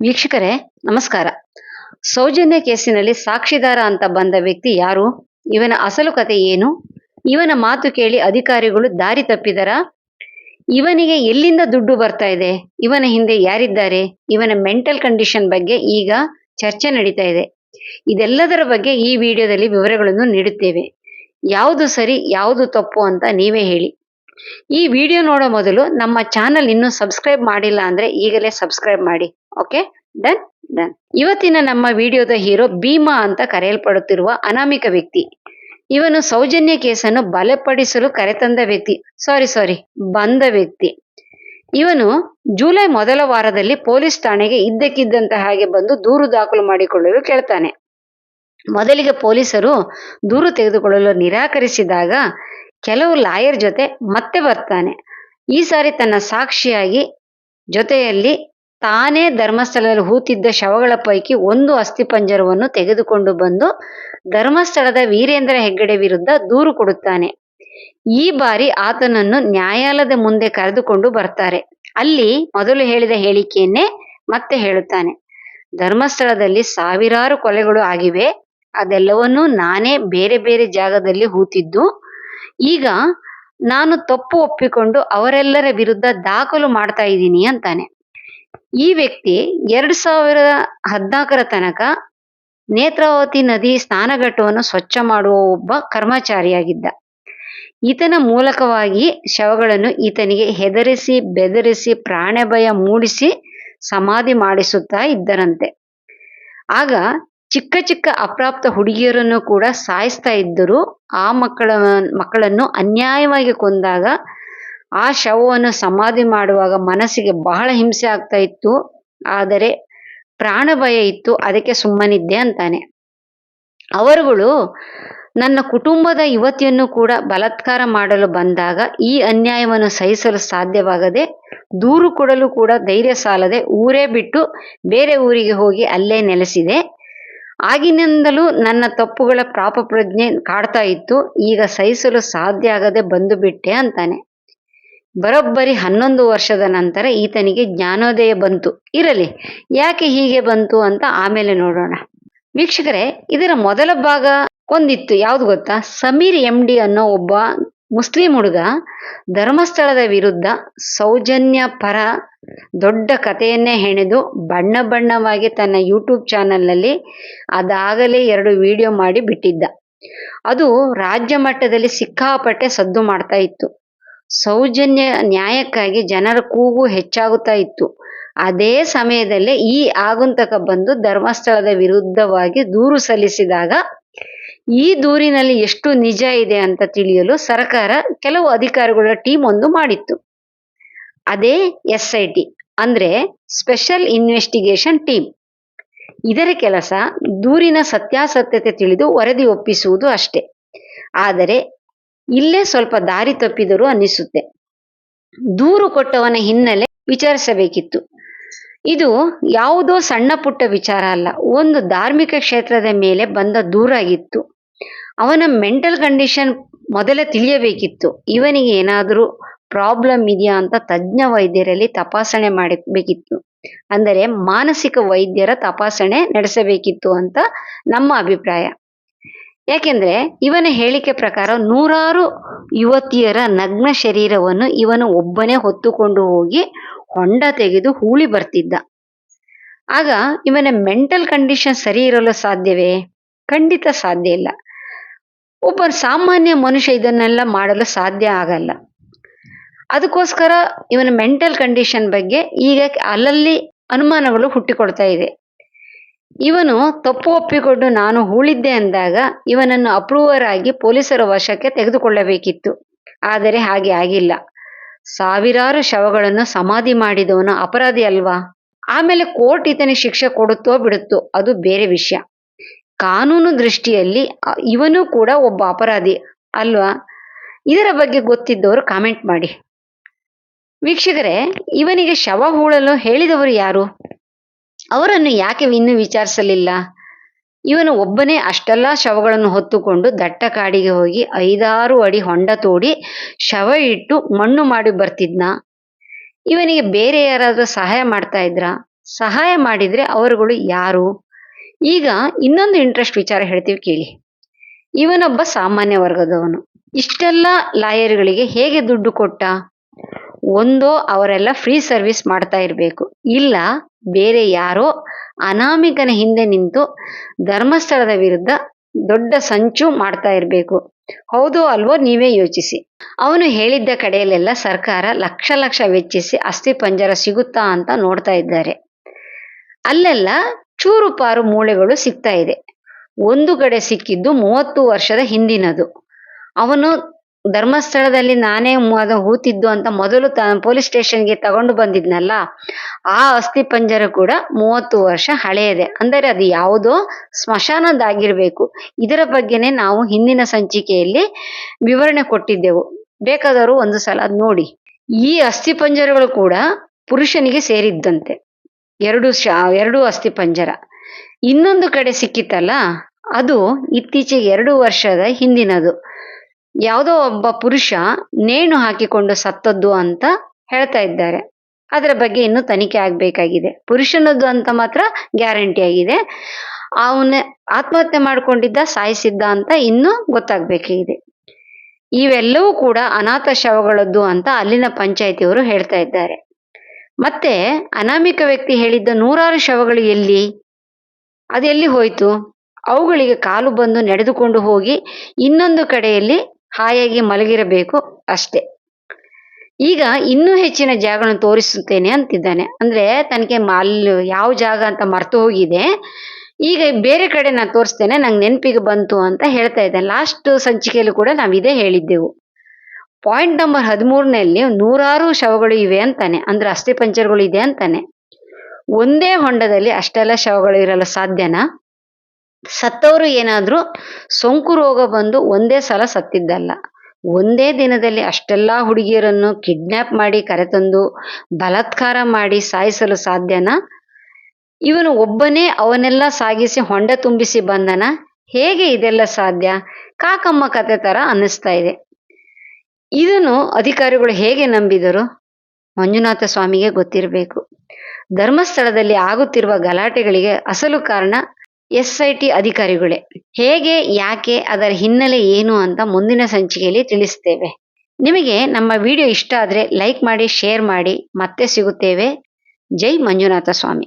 ವೀಕ್ಷಕರೇ, ನಮಸ್ಕಾರ. ಸೌಜನ್ಯ ಕೇಸಿನಲ್ಲಿ ಸಾಕ್ಷಿದಾರ ಅಂತ ಬಂದ ವ್ಯಕ್ತಿ ಯಾರು? ಇವನ ಅಸಲು ಕತೆ ಏನು? ಇವನ ಮಾತು ಕೇಳಿ ಅಧಿಕಾರಿಗಳು ದಾರಿ ತಪ್ಪಿದರ? ಇವನಿಗೆ ಎಲ್ಲಿಂದ ದುಡ್ಡು ಬರ್ತಾ ಇದೆ? ಇವನ ಹಿಂದೆ ಯಾರಿದ್ದಾರೆ? ಇವನ ಮೆಂಟಲ್ ಕಂಡೀಷನ್ ಬಗ್ಗೆ ಈಗ ಚರ್ಚೆ ನಡೀತಾ ಇದೆ. ಇದೆಲ್ಲದರ ಬಗ್ಗೆ ಈ ವಿಡಿಯೋದಲ್ಲಿ ವಿವರಗಳನ್ನು ನೀಡುತ್ತೇವೆ. ಯಾವುದು ಸರಿ, ಯಾವುದು ತಪ್ಪು ಅಂತ ನೀವೇ ಹೇಳಿ. ಈ ವಿಡಿಯೋ ನೋಡೋ ಮೊದಲು ನಮ್ಮ ಚಾನಲ್ ಇನ್ನೂ ಸಬ್ಸ್ಕ್ರೈಬ್ ಮಾಡಿಲ್ಲ ಅಂದ್ರೆ ಈಗಲೇ ಸಬ್ಸ್ಕ್ರೈಬ್ ಮಾಡಿ, ಓಕೆ? ಡನ್ ಡನ್ ಇವತ್ತಿನ ನಮ್ಮ ವಿಡಿಯೋದ ಹೀರೋ ಭೀಮಾ ಅಂತ ಕರೆಯಲ್ಪಡುತ್ತಿರುವ ಅನಾಮಿಕ ವ್ಯಕ್ತಿ. ಇವನು ಸೌಜನ್ಯ ಕೇಸನ್ನು ಬಲಪಡಿಸಲು ಕರೆತಂದ ವ್ಯಕ್ತಿ. ಸಾರಿ ಸಾರಿ ಬಂದ ವ್ಯಕ್ತಿ. ಇವನು ಜುಲೈ ಮೊದಲ ವಾರದಲ್ಲಿ ಪೊಲೀಸ್ ಠಾಣೆಗೆ ಇದ್ದಕ್ಕಿದ್ದಂತ ಹಾಗೆ ಬಂದು ದೂರು ದಾಖಲು ಮಾಡಿಕೊಳ್ಳಲು ಕೇಳ್ತಾನೆ. ಮೊದಲಿಗೆ ಪೊಲೀಸರು ದೂರು ತೆಗೆದುಕೊಳ್ಳಲು ನಿರಾಕರಿಸಿದಾಗ ಕೆಲವು ಲಾಯರ್ ಜೊತೆ ಮತ್ತೆ ಬರ್ತಾನೆ. ಈ ಸಾರಿ ತನ್ನ ಸಾಕ್ಷಿಯಾಗಿ ಜೊತೆಯಲ್ಲಿ ತಾನೇ ಧರ್ಮಸ್ಥಳದಲ್ಲಿ ಹೂತಿದ್ದ ಶವಗಳ ಪೈಕಿ ಒಂದು ಅಸ್ಥಿಪಂಜರವನ್ನು ತೆಗೆದುಕೊಂಡು ಬಂದು ಧರ್ಮಸ್ಥಳದ ವೀರೇಂದ್ರ ಹೆಗ್ಗಡೆ ವಿರುದ್ಧ ದೂರು ಕೊಡುತ್ತಾನೆ. ಈ ಬಾರಿ ಆತನನ್ನು ನ್ಯಾಯಾಲಯದ ಮುಂದೆ ಕರೆದುಕೊಂಡು ಬರ್ತಾರೆ. ಅಲ್ಲಿ ಮೊದಲು ಹೇಳಿದ ಹೇಳಿಕೆಯನ್ನೇ ಮತ್ತೆ ಹೇಳುತ್ತಾನೆ. ಧರ್ಮಸ್ಥಳದಲ್ಲಿ ಸಾವಿರಾರು ಕೊಲೆಗಳು ಆಗಿವೆ. ಅದೆಲ್ಲವನ್ನೂ ನಾನೇ ಬೇರೆ ಬೇರೆ ಜಾಗದಲ್ಲಿ ಹೂತಿದ್ದು. ಈಗ ನಾನು ತಪ್ಪು ಒಪ್ಪಿಕೊಂಡು ಅವರೆಲ್ಲರ ವಿರುದ್ಧ ದಾಖಲು ಮಾಡ್ತಾ ಇದ್ದೀನಿ ಅಂತಾನೆ. ಈ ವ್ಯಕ್ತಿ ಎರಡ್ ಸಾವಿರದ ಹದ್ನಾಲ್ಕರ ತನಕ ನೇತ್ರಾವತಿ ನದಿ ಸ್ನಾನಘಟ್ಟವನ್ನು ಸ್ವಚ್ಛ ಮಾಡುವ ಒಬ್ಬ ಕರ್ಮಚಾರಿಯಾಗಿದ್ದ. ಈತನ ಮೂಲಕವಾಗಿ ಶವಗಳನ್ನು ಈತನಿಗೆ ಹೆದರಿಸಿ, ಬೆದರಿಸಿ, ಪ್ರಾಣಭಯ ಮೂಡಿಸಿ, ಸಮಾಧಿ ಮಾಡಿಸುತ್ತಾ ಇದ್ದರಂತೆ. ಆಗ ಚಿಕ್ಕ ಚಿಕ್ಕ ಅಪ್ರಾಪ್ತ ಹುಡುಗಿಯರನ್ನು ಕೂಡ ಸಾಯಿಸ್ತಾ ಇದ್ದರು ಆ ಮಕ್ಕಳ, ಮಕ್ಕಳನ್ನು ಅನ್ಯಾಯವಾಗಿ ಕೊಂದಾಗ ಆ ಶವವನ್ನು ಸಮಾಧಿ ಮಾಡುವಾಗ ಮನಸ್ಸಿಗೆ ಬಹಳ ಹಿಂಸೆ ಆಗ್ತಾ ಇತ್ತು. ಆದರೆ ಪ್ರಾಣ ಭಯ ಇತ್ತು. ಅದಕ್ಕೆ ಸುಮ್ಮನಿದ್ದೆ ಅಂತಾನೆ. ಅವರುಗಳು ನನ್ನ ಕುಟುಂಬದ ಯುವತಿಯನ್ನು ಕೂಡ ಬಲತ್ಕಾರ ಮಾಡಲು ಬಂದಾಗ ಈ ಅನ್ಯಾಯವನ್ನು ಸಹಿಸಲು ಸಾಧ್ಯವಾಗದೆ ದೂರು ಕೊಡಲು ಕೂಡ ಧೈರ್ಯ ಸಾಲದೆ ಊರೇ ಬಿಟ್ಟು ಬೇರೆ ಊರಿಗೆ ಹೋಗಿ ಅಲ್ಲೇ ನೆಲೆಸಿದೆ. ಆಗಿನಿಂದಲೂ ನನ್ನ ತಪ್ಪುಗಳ ಪಾಪ ಪ್ರಜ್ಞೆ ಕಾಡ್ತಾ ಇತ್ತು. ಈಗ ಸಹಿಸಲು ಸಾಧ್ಯ ಆಗದೆ ಬಂದು ಬಿಟ್ಟೆ ಅಂತಾನೆ. ಬರೋಬ್ಬರಿ ಹನ್ನೊಂದು ವರ್ಷದ ನಂತರ ಈತನಿಗೆ ಜ್ಞಾನೋದಯ ಬಂತು. ಇರಲಿ, ಯಾಕೆ ಹೀಗೆ ಬಂತು ಅಂತ ಆಮೇಲೆ ನೋಡೋಣ. ವೀಕ್ಷಕರೇ, ಇದರ ಮೊದಲ ಭಾಗ ಒಂದಿತ್ತು. ಯಾವ್ದು ಗೊತ್ತಾ? ಸಮೀರ್ ಎಂ ಡಿ ಅನ್ನೋ ಒಬ್ಬ ಮುಸ್ಲಿಂ ಹುಡುಗ ಧರ್ಮಸ್ಥಳದ ವಿರುದ್ಧ ಸೌಜನ್ಯ ಪರ ದೊಡ್ಡ ಕಥೆಯನ್ನೇ ಹೆಣೆದು ಬಣ್ಣ ಬಣ್ಣವಾಗಿ ತನ್ನ ಯೂಟ್ಯೂಬ್ ಚಾನಲ್ನಲ್ಲಿ ಅದಾಗಲೇ ಎರಡು ವಿಡಿಯೋ ಮಾಡಿ ಬಿಟ್ಟಿದ್ದ. ಅದು ರಾಜ್ಯ ಮಟ್ಟದಲ್ಲಿ ಸಿಕ್ಕಾಪಟ್ಟೆ ಸದ್ದು ಮಾಡ್ತಾ ಇತ್ತು. ಸೌಜನ್ಯ ನ್ಯಾಯಕ್ಕಾಗಿ ಜನರ ಕೂಗು ಹೆಚ್ಚಾಗುತ್ತಾ ಇತ್ತು. ಅದೇ ಸಮಯದಲ್ಲೇ ಈ ಆಗುಂತಕ ಬಂದು ಧರ್ಮಸ್ಥಳದ ವಿರುದ್ಧವಾಗಿ ದೂರು ಸಲ್ಲಿಸಿದಾಗ ಈ ದೂರಿನಲ್ಲಿ ಎಷ್ಟು ನಿಜ ಇದೆ ಅಂತ ತಿಳಿಯಲು ಸರ್ಕಾರ ಕೆಲವು ಅಧಿಕಾರಿಗಳ ಟೀಮ್ ಒಂದು ಮಾಡಿತ್ತು. ಅದೇ ಎಸ್ ಐ ಟಿ ಅಂದ್ರೆ ಸ್ಪೆಷಲ್ ಇನ್ವೆಸ್ಟಿಗೇಷನ್ ಟೀಮ್. ಇದರ ಕೆಲಸ ದೂರಿನ ಸತ್ಯಾಸತ್ಯತೆ ತಿಳಿದು ವರದಿ ಒಪ್ಪಿಸುವುದು ಅಷ್ಟೇ. ಆದರೆ ಇಲ್ಲೇ ಸ್ವಲ್ಪ ದಾರಿ ತಪ್ಪಿದರು ಅನ್ನಿಸುತ್ತೆ. ದೂರು ಕೊಟ್ಟವನ ಹಿನ್ನೆಲೆ ವಿಚಾರಿಸಬೇಕಿತ್ತು. ಇದು ಯಾವುದೋ ಸಣ್ಣ ಪುಟ್ಟ ವಿಚಾರ ಅಲ್ಲ, ಒಂದು ಧಾರ್ಮಿಕ ಕ್ಷೇತ್ರದ ಮೇಲೆ ಬಂದ ದೂರಾಗಿತ್ತು. ಅವನ ಮೆಂಟಲ್ ಕಂಡೀಷನ್ ಮೊದಲೇ ತಿಳಿಯಬೇಕಿತ್ತು. ಇವನಿಗೆ ಏನಾದರೂ ಪ್ರಾಬ್ಲಮ್ ಇದೆಯಾ ಅಂತ ತಜ್ಞ ವೈದ್ಯರಲ್ಲಿ ತಪಾಸಣೆ ಮಾಡಬೇಕಿತ್ತು. ಅಂದರೆ ಮಾನಸಿಕ ವೈದ್ಯರ ತಪಾಸಣೆ ನಡೆಸಬೇಕಿತ್ತು ಅಂತ ನಮ್ಮ ಅಭಿಪ್ರಾಯ. ಯಾಕೆಂದ್ರೆ ಇವನ ಹೇಳಿಕೆ ಪ್ರಕಾರ ನೂರಾರು ಯುವತಿಯರ ನಗ್ನ ಶರೀರವನ್ನು ಇವನು ಒಬ್ಬನೇ ಹೊತ್ತುಕೊಂಡು ಹೋಗಿ ಹೊಂಡ ತೆಗೆದು ಹೂಳಿ ಬರ್ತಿದ್ದ. ಆಗ ಇವನ ಮೆಂಟಲ್ ಕಂಡೀಷನ್ ಸರಿ ಇರಲು ಸಾಧ್ಯವೇ? ಖಂಡಿತ ಸಾಧ್ಯ ಇಲ್ಲ. ಒಬ್ಬ ಸಾಮಾನ್ಯ ಮನುಷ್ಯ ಇದನ್ನೆಲ್ಲ ಮಾಡಲು ಸಾಧ್ಯ ಆಗಲ್ಲ. ಅದಕ್ಕೋಸ್ಕರ ಇವನ ಮೆಂಟಲ್ ಕಂಡೀಷನ್ ಬಗ್ಗೆ ಈಗ ಅಲ್ಲಲ್ಲಿ ಅನುಮಾನಗಳು ಹುಟ್ಟಿಕೊಳ್ತಾ ಇದೆ. ಇವನು ತಪ್ಪು ಒಪ್ಪಿಕೊಂಡು ನಾನು ಹೂಳಿದ್ದೆ ಅಂದಾಗ ಇವನನ್ನು ಅಪ್ರೂವರ್ ಆಗಿ ಪೊಲೀಸರ ವಶಕ್ಕೆ ತೆಗೆದುಕೊಳ್ಳಬೇಕಿತ್ತು. ಆದರೆ ಹಾಗೆ ಆಗಿಲ್ಲ. ಸಾವಿರಾರು ಶವಗಳನ್ನು ಸಮಾಧಿ ಮಾಡಿದವನು ಅಪರಾಧಿ ಅಲ್ವಾ? ಆಮೇಲೆ ಕೋರ್ಟ್ ಈತನಿಗೆ ಶಿಕ್ಷೆ ಕೊಡುತ್ತೋ ಬಿಡುತ್ತೋ ಅದು ಬೇರೆ ವಿಷಯ. ಕಾನೂನು ದೃಷ್ಟಿಯಲ್ಲಿ ಇವನು ಕೂಡ ಒಬ್ಬ ಅಪರಾಧಿ ಅಲ್ವಾ? ಇದರ ಬಗ್ಗೆ ಗೊತ್ತಿದ್ದವರು ಕಾಮೆಂಟ್ ಮಾಡಿ. ವೀಕ್ಷಕರೇ, ಇವನಿಗೆ ಶವ ಹೂಳಲು ಹೇಳಿದವರು ಯಾರು? ಅವರನ್ನು ಯಾಕೆ ಇನ್ನೂ ವಿಚಾರಿಸಲಿಲ್ಲ? ಇವನು ಒಬ್ಬನೇ ಅಷ್ಟೆಲ್ಲ ಶವಗಳನ್ನು ಹೊತ್ತುಕೊಂಡು ದಟ್ಟ ಕಾಡಿಗೆ ಹೋಗಿ ಐದಾರು ಅಡಿ ಹೊಂಡ ತೋಡಿ ಶವ ಇಟ್ಟು ಮಣ್ಣು ಮಾಡಿ ಬರ್ತಿದ್ನ? ಇವನಿಗೆ ಬೇರೆ ಯಾರಾದರೂ ಸಹಾಯ ಮಾಡ್ತಾ ಇದ್ರ? ಸಹಾಯ ಮಾಡಿದ್ರೆ ಅವರುಗಳು ಯಾರು? ಈಗ ಇನ್ನೊಂದು ಇಂಟ್ರೆಸ್ಟ್ ವಿಚಾರ ಹೇಳ್ತೀವಿ ಕೇಳಿ. ಇವನೊಬ್ಬ ಸಾಮಾನ್ಯ ವರ್ಗದವನು. ಇಷ್ಟೆಲ್ಲ ಲಾಯರ್ಗಳಿಗೆ ಹೇಗೆ ದುಡ್ಡು ಕೊಟ್ಟ? ಒಂದೋ ಅವರೆಲ್ಲ ಫ್ರೀ ಸರ್ವಿಸ್ ಮಾಡ್ತಾ ಇರಬೇಕು. ಇಲ್ಲ, ಬೇರೆ ಯಾರೋ ಅನಾಮಿಕನ ಹಿಂದೆ ನಿಂತು ಧರ್ಮಸ್ಥಳದ ವಿರುದ್ಧ ದೊಡ್ಡ ಸಂಚು ಮಾಡ್ತಾ ಇರಬೇಕು. ಹೌದು ಅಲ್ವೋ ನೀವೇ ಯೋಚಿಸಿ. ಅವನು ಹೇಳಿದ್ದ ಕಡೆಯಲ್ಲೆಲ್ಲ ಸರ್ಕಾರ ಲಕ್ಷ ಲಕ್ಷ ವೆಚ್ಚಿಸಿ ಅಸ್ಥಿ ಪಂಜರ ಸಿಗುತ್ತಾ ಅಂತ ನೋಡ್ತಾ ಇದ್ದಾರೆ. ಅಲ್ಲೆಲ್ಲ ಚೂರು ಪಾರು ಮೂಳೆಗಳು ಸಿಗ್ತಾ ಇದೆ. ಒಂದು ಕಡೆ ಸಿಕ್ಕಿದ್ದು ಮೂವತ್ತು ವರ್ಷದ ಹಿಂದಿನದು. ಅವನು ಧರ್ಮಸ್ಥಳದಲ್ಲಿ ನಾನೇ ಅದು ಹೂತಿದ್ದು ಅಂತ ಮೊದಲು ತ ಪೊಲೀಸ್ ಸ್ಟೇಷನ್ಗೆ ತಗೊಂಡು ಬಂದಿದ್ನಲ್ಲ, ಆ ಅಸ್ಥಿ ಪಂಜರ ಕೂಡ ಮೂವತ್ತು ವರ್ಷ ಹಳೆಯದೆ. ಅಂದರೆ ಅದು ಯಾವುದೋ ಸ್ಮಶಾನದಾಗಿರ್ಬೇಕು ಇದರ ಬಗ್ಗೆನೇ ನಾವು ಹಿಂದಿನ ಸಂಚಿಕೆಯಲ್ಲಿ ವಿವರಣೆ ಕೊಟ್ಟಿದ್ದೆವು. ಬೇಕಾದವರು ಒಂದು ಸಲ ನೋಡಿ. ಈ ಅಸ್ಥಿ ಪಂಜರಗಳು ಕೂಡ ಪುರುಷನಿಗೆ ಸೇರಿದ್ದಂತೆ. ಎರಡು ಶಾ, ಎರಡು ಅಸ್ಥಿ ಪಂಜರ. ಇನ್ನೊಂದು ಕಡೆ ಸಿಕ್ಕಿತ್ತಲ್ಲ ಅದು ಇತ್ತೀಚೆಗೆ ಎರಡು ವರ್ಷದ ಹಿಂದಿನದು. ಯಾವುದೋ ಒಬ್ಬ ಪುರುಷ ನೇಣು ಹಾಕಿಕೊಂಡು ಸತ್ತದ್ದು ಅಂತ ಹೇಳ್ತಾ ಇದ್ದಾರೆ. ಅದರ ಬಗ್ಗೆ ಇನ್ನೂ ತನಿಖೆ ಆಗಬೇಕಾಗಿದೆ. ಪುರುಷನದ್ದು ಅಂತ ಮಾತ್ರ ಗ್ಯಾರಂಟಿ ಆಗಿದೆ. ಅವನ ಆತ್ಮಹತ್ಯೆ ಮಾಡಿಕೊಂಡಿದ್ದ ಸಾಯಿಸಿದ್ದ ಅಂತ ಇನ್ನೂ ಗೊತ್ತಾಗಬೇಕಿದೆ ಇವೆಲ್ಲವೂ ಕೂಡ ಅನಾಥ ಶವಗಳದ್ದು ಅಂತ ಅಲ್ಲಿನ ಪಂಚಾಯತಿಯವರು ಹೇಳ್ತಾ ಇದ್ದಾರೆ. ಮತ್ತೆ ಅನಾಮಿಕ ವ್ಯಕ್ತಿ ಹೇಳಿದ್ದ ನೂರಾರು ಶವಗಳು ಎಲ್ಲಿ? ಅದೆಲ್ಲಿ ಹೋಯ್ತು? ಅವುಗಳಿಗೆ ಕಾಲು ಬಂದು ನಡೆದುಕೊಂಡು ಹೋಗಿ ಇನ್ನೊಂದು ಕಡೆಯಲ್ಲಿ ಹಾಯಾಗಿ ಮಲಗಿರಬೇಕು ಅಷ್ಟೇ. ಈಗ ಇನ್ನೂ ಹೆಚ್ಚಿನ ಜಾಗಗಳನ್ನು ತೋರಿಸುತ್ತೇನೆ ಅಂತಿದ್ದಾನೆ. ಅಂದ್ರೆ ತನಗೆ ಅಲ್ಲಿ ಯಾವ ಜಾಗ ಅಂತ ಮರ್ತು ಹೋಗಿದೆ. ಈಗ ಬೇರೆ ಕಡೆ ನಾನು ತೋರಿಸ್ತೇನೆ, ನಂಗೆ ನೆನಪಿಗೆ ಬಂತು ಅಂತ ಹೇಳ್ತಾ ಇದ್ದಾನೆ. ಲಾಸ್ಟ್ ಸಂಚಿಕೆಯಲ್ಲಿ ಕೂಡ ನಾವು ಇದೇ ಹೇಳಿದ್ದೆವು. ಪಾಯಿಂಟ್ ನಂಬರ್ ಹದಿಮೂರನಲ್ಲಿ ನೂರಾರು ಶವಗಳು ಇವೆ ಅಂತಾನೆ, ಅಂದ್ರೆ ಅಸ್ಥಿ ಪಂಜರಗಳು ಇದೆ ಅಂತಾನೆ. ಒಂದೇ ಹೊಂಡದಲ್ಲಿ ಅಷ್ಟೆಲ್ಲ ಶವಗಳು ಇರಲು ಸಾಧ್ಯನಾ? ಸತ್ತವರು ಏನಾದ್ರೂ ಸೋಂಕು ರೋಗ ಬಂದು ಒಂದೇ ಸಲ ಸತ್ತಿದ್ದಲ್ಲ. ಒಂದೇ ದಿನದಲ್ಲಿ ಅಷ್ಟೆಲ್ಲ ಹುಡುಗಿಯರನ್ನು ಕಿಡ್ನಾಪ್ ಮಾಡಿ ಕರೆತಂದು, ಬಲಾತ್ಕಾರ ಮಾಡಿ ಸಾಯಿಸಲು ಸಾಧ್ಯನಾ? ಇವನು ಒಬ್ಬನೇ ಅವನ್ನೆಲ್ಲ ಸಾಗಿಸಿ ಹೊಂಡ ತುಂಬಿಸಿ ಬಂದನ? ಹೇಗೆ ಇದೆಲ್ಲ ಸಾಧ್ಯ? ಕಾಕಮ್ಮ ಕತೆ ತರ ಅನ್ನಿಸ್ತಾ ಇದೆ. ಇದನ್ನು ಅಧಿಕಾರಿಗಳು ಹೇಗೆ ನಂಬಿದರು? ಮಂಜುನಾಥ ಸ್ವಾಮಿಗೆ ಗೊತ್ತಿರಬೇಕು. ಧರ್ಮಸ್ಥಳದಲ್ಲಿ ಆಗುತ್ತಿರುವ ಗಲಾಟೆಗಳಿಗೆ ಅಸಲು ಕಾರಣ ಎಸ್ ಐ ಟಿ ಅಧಿಕಾರಿಗಳೇ. ಹೇಗೆ, ಯಾಕೆ, ಅದರ ಹಿನ್ನೆಲೆ ಏನು ಅಂತ ಮುಂದಿನ ಸಂಚಿಕೆಯಲ್ಲಿ ತಿಳಿಸ್ತೇವೆ. ನಿಮಗೆ ನಮ್ಮ ವಿಡಿಯೋ ಇಷ್ಟ ಆದರೆ ಲೈಕ್ ಮಾಡಿ, ಶೇರ್ ಮಾಡಿ ಮತ್ತೆ ಸಿಗುತ್ತೇವೆ. ಜೈ ಮಂಜುನಾಥ ಸ್ವಾಮಿ.